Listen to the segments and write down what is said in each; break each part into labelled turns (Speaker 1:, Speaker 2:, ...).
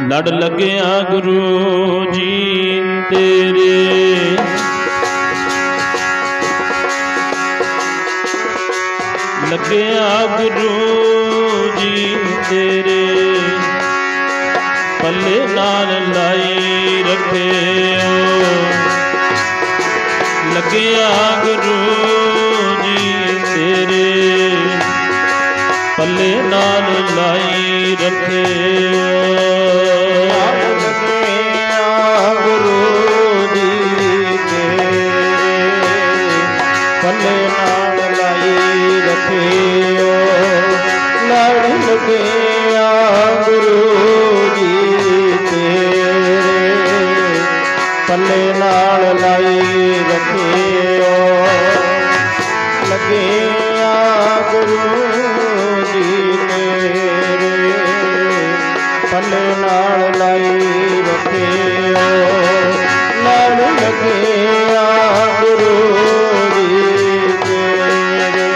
Speaker 1: ਲੜ ਲੱਗਿਆ ਗੁਰੂ ਜੀ ਤੇਰੇ। ਲੱਗਿਆ ਗੁਰੂ ਜੀ ਤੇਰੇ। ਪੱਲੇ ਨਾਲ ਲਾਈ ਰੱਖਿਓ ਲੱਗਿਆ ਗੁਰੂ ਪੱਲੇ ਨਾਲ ਲਾਈ ਰੱਖਿਓ
Speaker 2: ਲੱਗਿਆ ਗੁਰੂ ਜੀ ਤੇਰੇ ਪੱਲੇ ਨਾਲ ਲਾਈ ਰੱਖਿਓ ਲੜ ਲੱਗਿਆ ਗੁਰੂ ਜੀ ਤੇਰੇ ਪੱਲੇ ਨਾਲ ਲਾਈ ਰੱਖਿਓ ਲੱਗਿਆ ਗੁਰੂ ਪੱਲੇ ਨਾਲ ਲਾਈ ਰੱਖਿਓ ਲੜ ਲੱਗਿਆ ਗੁਰੂ ਜੀ ਤੇਰੇ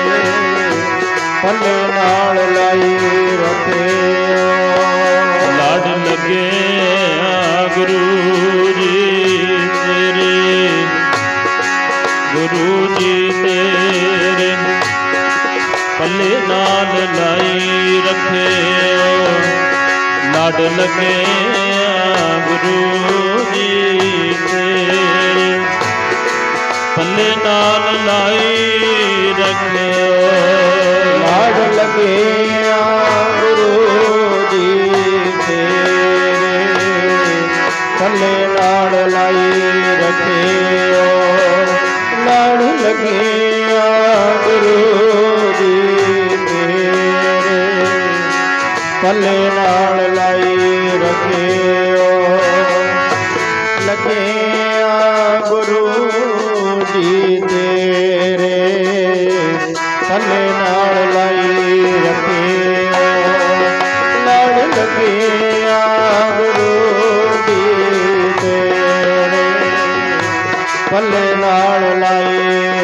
Speaker 2: ਪੱਲੇ ਨਾਲ ਲਾਈ ਰੱਖਿਓ
Speaker 1: ਲੜ ਲੱਗਿਆ ਗੁਰੂ ਜੀ ਤੇਰੇ। ਗੁਰੂ ਜੀ ਤੇਰੇ। ਪੱਲੇ ਨਾਲ ਲਾਈ ਲੜ ਲੱਗਿਆ ਗੁਰੂ ਜੀ ਤੇਰੇ ਪੱਲੇ ਨਾਲ ਲਾਈ ਰੱਖਿਓ।
Speaker 2: ਲਾਡ ਲੱਗਿਆ ਗੁਰੂ ਜੀ ਤੇਰੇ ਥੱਲੇ ਨਾਲ ਲਾਈ ਰੱਖਿਓ। ਥੱਲੇ ਨਾਲ ਲਾਈ ਰੱਖਿਓ। ਲੱਗਿਆ ਗੁਰੂ ਜੀ ਤੇਰੇ। ਥੱਲੇ ਨਾਲ ਲਾਈ ਰੱਖਿਓ। ਲੜ ਲੱਗਿਆ ਗੁਰੂ ਜੀ ਤੇਰੇ। ਪੱਲੇ ਨਾਲ ਲਾਈ